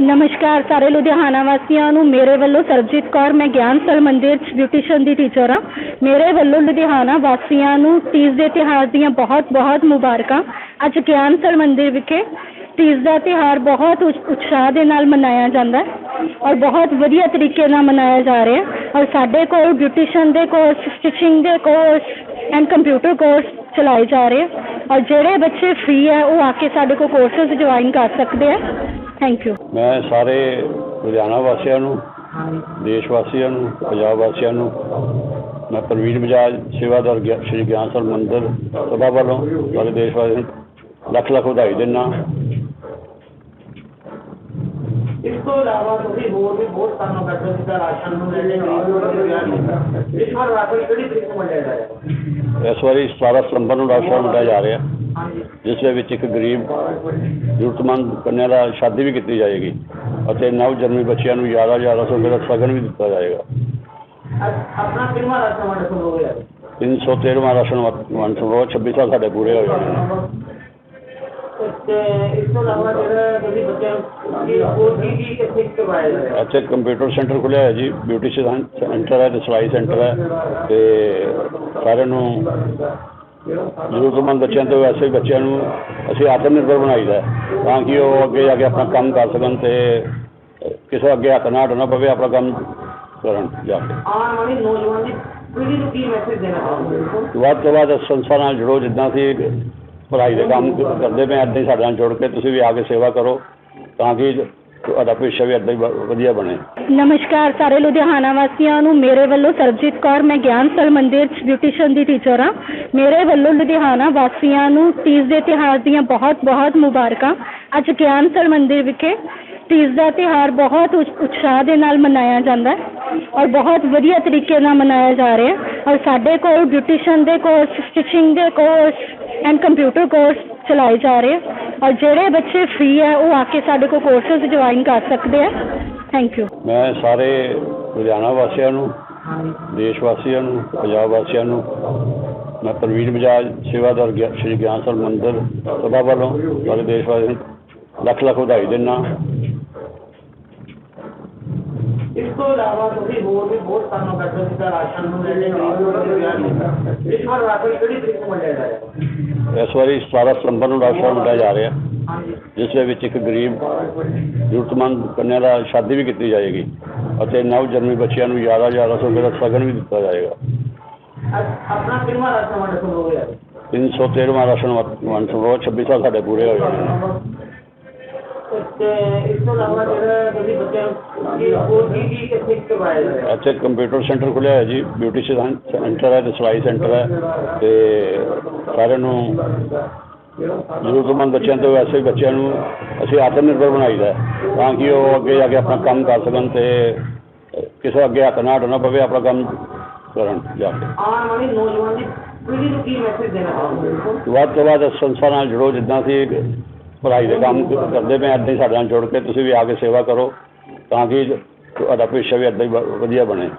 ਨਮਸਕਾਰ ਸਾਰੇ ਲੁਧਿਆਣਾ ਵਾਸੀਆਂ ਨੂੰ। ਮੇਰੇ ਵੱਲੋਂ ਸਰਬਜੀਤ ਕੌਰ, ਮੈਂ ਗਿਆਨ ਸਰ ਮੰਦਿਰ 'ਚ ਬਿਊਟੀਸ਼ੀਅਨ ਦੀ ਟੀਚਰ ਹਾਂ। ਮੇਰੇ ਵੱਲੋਂ ਲੁਧਿਆਣਾ ਵਾਸੀਆਂ ਨੂੰ ਤੀਜ ਦੇ ਤਿਉਹਾਰ ਦੀਆਂ ਬਹੁਤ ਬਹੁਤ ਮੁਬਾਰਕਾਂ। ਅੱਜ ਗਿਆਨ ਸਰ ਮੰਦਿਰ ਵਿਖੇ ਤੀਜ ਦਾ ਤਿਉਹਾਰ ਬਹੁਤ ਉਤਸ਼ਾਹ ਦੇ ਨਾਲ ਮਨਾਇਆ ਜਾਂਦਾ ਹੈ ਔਰ ਬਹੁਤ ਵਧੀਆ ਤਰੀਕੇ ਨਾਲ ਮਨਾਇਆ ਜਾ ਰਿਹਾ ਹੈ। ਔਰ ਸਾਡੇ ਕੋਲ ਬਿਊਟੀਸ਼ਨ ਦੇ ਕੋਰਸ ਸਟਿਚਿੰਗ ਦੇ ਕੋਰਸ ਐਂਡ ਕੰਪਿਊਟਰ ਕੋਰਸ ਚਲਾਏ ਜਾ ਰਹੇ ਔਰ ਜਿਹੜੇ ਬੱਚੇ ਫ੍ਰੀ ਹੈ ਉਹ ਆ ਕੇ ਸਾਡੇ ਕੋਲ ਕੋਰਸਸ ਜੁਆਇਨ ਕਰ ਸਕਦੇ ਆ। ਥੈਂਕ ਯੂ ਮੈਂ ਸਾਰੇ ਲੁਧਿਆਣਾ ਵਾਸੀਆਂ ਨੂੰ ਦੇਸ਼ ਵਾਸੀਆਂ ਨੂੰ ਪੰਜਾਬ ਵਾਸੀਆਂ ਨੂੰ ਮੈਂ ਪ੍ਰਵੀਨ ਬਜਾਜ ਸੇਵਾਦਾਰ ਗਿਆ- ਸ਼੍ਰੀ ਗਿਆਨ ਸਰ ਮੰਦਿਰ ਸਭਾ ਵੱਲੋਂ ਸਾਰੇ ਦੇਸ਼ ਵਾਸੀਆਂ ਨੂੰ ਲੱਖ ਲੱਖ ਵਧਾਈ ਦਿੰਦਾ। ਇਸ ਤੋਂ ਇਲਾਵਾ ਤੁਸੀਂ ਹੋਰ ਵੀ ਬਹੁਤ ਕੰਮ ਕਰਦੇ ਹੋ ਜਿੱਦਾਂ ਰਾਸ਼ਨ ਨੂੰ ਲੈ ਕੇ ਗਰੀਬ ਇਸ ਵਾਰ ਰਾਸ਼ਨ ਕਿਹੜੀ ਤਰੀਕ ਨੂੰ ਵੰਡਿਆ ਜਾਏਗਾ ਇਸ ਵਾਰੀ 17 ਸਤੰਬਰ ਨੂੰ ਰਾਸ਼ਟਰ ਵੰਡਿਆ ਜਾ ਰਿਹਾ। ਜਿਸ ਦੇ ਵਿੱਚ ਇੱਕ ਗਰੀਬ ਜ਼ਰੂਰਤਮੰਦ ਕੰਨਿਆ ਦਾ ਸ਼ਾਦੀ ਵੀ ਕੀਤੀ ਜਾਏਗੀ ਅਤੇ ਨਵ ਜਨਮੇ ਬੱਚਿਆਂ ਨੂੰ 11 1100 ਰੁਪਏ ਦਾ ਸ਼ਗਨ ਵੀ ਦਿੱਤਾ ਜਾਏਗਾ। ਆਪਣਾ ਕਿੰਨਾ ਰਾਸ਼ਨ ਵੰਡ ਹੋ ਗਿਆ 313ਵਾਂ ਰਾਸ਼ਨ ਵੰਡ ਸਮਾਰੋਹ 26 ਸਾਲ ਸਾਡੇ ਪੂਰੇ ਹੋਏ ਨੇ। ਤੇ ਇਸ ਤੋਂ ਇਲਾਵਾ ਜਿਹੜਾ ਇੱਥੇ ਕੰਪਿਊਟਰ ਸੈਂਟਰ ਖੁੱਲਿਆ ਹੈ ਜੀ ਬਿਊਟੀਸ਼ੀਅਨ ਸੈਂਟਰ ਹੈ ਸਿਲਾਈ ਸੈਂਟਰ ਹੈ ਤੇ ਸਾਰਿਆਂ ਨੂੰ ਜ਼ਰੂਰਤਮੰਦ ਬੱਚਿਆਂ ਤੋਂ ਵੈਸੇ ਬੱਚਿਆਂ ਨੂੰ ਅਸੀਂ ਆਤਮ ਨਿਰਭਰ ਬਣਾਈਦਾ ਤਾਂ ਕਿ ਉਹ ਅੱਗੇ ਜਾ ਕੇ ਆਪਣਾ ਕੰਮ ਕਰ ਸਕਣ ਤੇ ਕਿਸੇ ਅੱਗੇ ਹੱਥ ਨਾ ਅਡਣਾ ਪਵੇ ਆਪਣਾ ਕੰਮ ਕਰਨ ਜਾ ਕੇ। ਆਉਣ ਵਾਲੀ ਨੌਜਵਾਨ ਦੀ ਪੀੜ੍ਹੀ ਨੂੰ ਕੀ ਮੈਸੇਜ ਦੇਣਾ ਚਾਹੁੰਦੇ ਵੱਧ ਤੋਂ ਵੱਧ ਸੰਸਥਾ ਨਾਲ ਜੁੜੋ ਜਿੱਦਾਂ ਅਸੀਂ ਪੜ੍ਹਾਈ ਦੇ ਕੰਮ ਕਰਦੇ ਪਏ ਇੱਦਾਂ ਹੀ ਸਾਡੇ ਨਾਲ ਜੁੜ ਕੇ ਤੁਸੀਂ ਵੀ ਆ ਕੇ ਸੇਵਾ ਕਰੋ। ਤਾਂ ਕਿ ਤੁਹਾਡਾ ਭਵਿੱਖ ਵੀ ਇੱਦਾਂ ਹੀ ਵਧੀਆ ਬਣੇ। ਨਮਸਕਾਰ ਸਾਰੇ ਲੁਧਿਆਣਾ ਵਾਸੀਆਂ ਨੂੰ। ਮੇਰੇ ਵੱਲੋਂ ਸਰਬਜੀਤ ਕੌਰ, ਮੈਂ ਗਿਆਨ ਸਰ ਮੰਦਿਰ 'ਚ ਬਿਊਟੀਸ਼ੀਅਨ ਦੀ ਟੀਚਰ ਹਾਂ। ਮੇਰੇ ਵੱਲੋਂ ਲੁਧਿਆਣਾ ਵਾਸੀਆਂ ਨੂੰ ਤੀਜ ਦੇ ਤਿਉਹਾਰ ਦੀਆਂ ਬਹੁਤ ਬਹੁਤ ਮੁਬਾਰਕਾਂ। ਅੱਜ ਗਿਆਨ ਸਰ ਮੰਦਿਰ ਵਿਖੇ ਤੀਜ ਦਾ ਤਿਉਹਾਰ ਬਹੁਤ ਉਤਸ਼ਾਹ ਦੇ ਨਾਲ ਮਨਾਇਆ ਜਾਂਦਾ ਹੈ ਔਰ ਬਹੁਤ ਵਧੀਆ ਤਰੀਕੇ ਨਾਲ ਮਨਾਇਆ ਜਾ ਰਿਹਾ ਹੈ। ਔਰ ਸਾਡੇ ਕੋਲ ਬਿਊਟੀਸ਼ਨ ਦੇ ਕੋਰਸ ਸਟਿਚਿੰਗ ਦੇ ਕੋਰਸ ਐਂਡ ਕੰਪਿਊਟਰ ਕੋਰਸ ਚਲਾਏ ਜਾ ਰਹੇ ਔਰ ਜਿਹੜੇ ਬੱਚੇ ਫ੍ਰੀ ਹੈ ਉਹ ਆ ਕੇ ਸਾਡੇ ਕੋਲ ਕੋਰਸਸ ਜੁਆਇਨ ਕਰ ਸਕਦੇ ਆ ਥੈਂਕ ਯੂ ਮੈਂ ਸਾਰੇ ਲੁਧਿਆਣਾ ਵਾਸੀਆਂ ਨੂੰ ਦੇਸ਼ ਵਾਸੀਆਂ ਨੂੰ ਪੰਜਾਬ ਵਾਸੀਆਂ ਨੂੰ ਮੈਂ ਪ੍ਰਵੀਨ ਬਜਾਜ ਸੇਵਾਦਾਰ ਗਿਆ- ਸ਼੍ਰੀ ਗਿਆਨ ਸਰ ਮੰਦਿਰ ਸਭਾ ਵੱਲੋਂ ਸਾਰੇ ਦੇਸ਼ ਵਾਸੀਆਂ ਨੂੰ ਲੱਖ ਲੱਖ ਵਧਾਈ ਦਿੰਦਾ। ਇਸ ਤੋਂ ਇਲਾਵਾ ਤੁਸੀਂ ਹੋਰ ਵੀ ਬਹੁਤ ਕੰਮ ਕਰਦੇ ਹੋ ਜਿੱਦਾਂ ਰਾਸ਼ਨ ਨੂੰ ਲੈ ਕੇ ਗਰੀਬ ਇਸ ਵਾਰ ਰਾਸ਼ਨ ਕਿਹੜੀ ਤਰੀਕ ਨੂੰ ਵੰਡਿਆ ਜਾਏਗਾ ਇਸ ਵਾਰੀ 17 ਸਤੰਬਰ ਨੂੰ ਰਾਸ਼ਟਰ ਵੰਡਿਆ ਜਾ ਰਿਹਾ। ਜਿਸ ਦੇ ਵਿੱਚ ਇੱਕ ਗਰੀਬ ਜ਼ਰੂਰਤਮੰਦ ਕੰਨਿਆ ਦਾ ਸ਼ਾਦੀ ਵੀ ਕੀਤੀ ਜਾਏਗੀ ਅਤੇ ਨਵ ਜਨਮੇ ਬੱਚਿਆਂ ਨੂੰ 11 1100 ਰੁਪਏ ਦਾ ਸ਼ਗਨ ਵੀ ਦਿੱਤਾ ਜਾਏਗਾ। ਆਪਣਾ ਕਿੰਨਾ ਰਾਸ਼ਨ ਵੰਡ ਹੋ ਗਿਆ 313ਵਾਂ ਰਾਸ਼ਨ ਵੰਡ ਸਮਾਰੋਹ 26 ਸਾਲ ਸਾਡੇ ਪੂਰੇ ਹੋਏ ਤੇ ਇਸ ਤੋਂ ਇਲਾਵਾ ਜਿਹੜਾ ਇੱਥੇ ਕੰਪਿਊਟਰ ਸੈਂਟਰ ਖੁੱਲਿਆ ਹੈ ਜੀ ਬਿਊਟੀਸ਼ੀਅਨ ਸੈਂਟਰ ਹੈ ਤੇ ਸਿਲਾਈ ਸੈਂਟਰ ਹੈ ਤੇ ਸਾਰਿਆਂ ਨੂੰ ਜ਼ਰੂਰਤਮੰਦ ਬੱਚਿਆਂ ਤੋਂ ਵੈਸੇ ਹੀ ਬੱਚਿਆਂ ਨੂੰ ਅਸੀਂ ਆਤਮ ਨਿਰਭਰ ਬਣਾਈਦਾ ਤਾਂ ਕਿ ਉਹ ਅੱਗੇ ਜਾ ਕੇ ਆਪਣਾ ਕੰਮ ਕਰ ਸਕਣ ਤੇ ਕਿਸੇ ਅੱਗੇ ਹੱਥ ਨਾ ਅਡਣਾ ਪਵੇ ਆਪਣਾ ਕੰਮ ਕਰਨ ਜਾ ਕੇ। ਆਉਣ ਵਾਲੀ ਨੌਜਵਾਨ ਦੀ ਪੀੜ੍ਹੀ ਨੂੰ ਕੀ ਮੈਸੇਜ ਦੇਣਾ ਚਾਹੁੰਦੇ ਵੱਧ ਤੋਂ ਵੱਧ ਸੰਸਥਾ ਨਾਲ ਜੁੜੋ ਜਿੱਦਾਂ ਅਸੀਂ ਪੜ੍ਹਾਈ ਦੇ ਕੰਮ ਕਰਦੇ ਪਏ ਇੱਦਾਂ ਹੀ ਸਾਡੇ ਨਾਲ ਜੁੜ ਕੇ ਤੁਸੀਂ ਵੀ ਆ ਕੇ ਸੇਵਾ ਕਰੋ। ਤਾਂ ਕਿ ਤੁਹਾਡਾ ਭਵਿੱਖ ਵੀ ਇੱਦਾਂ ਹੀ ਵ- ਵਧੀਆ ਬਣੇ।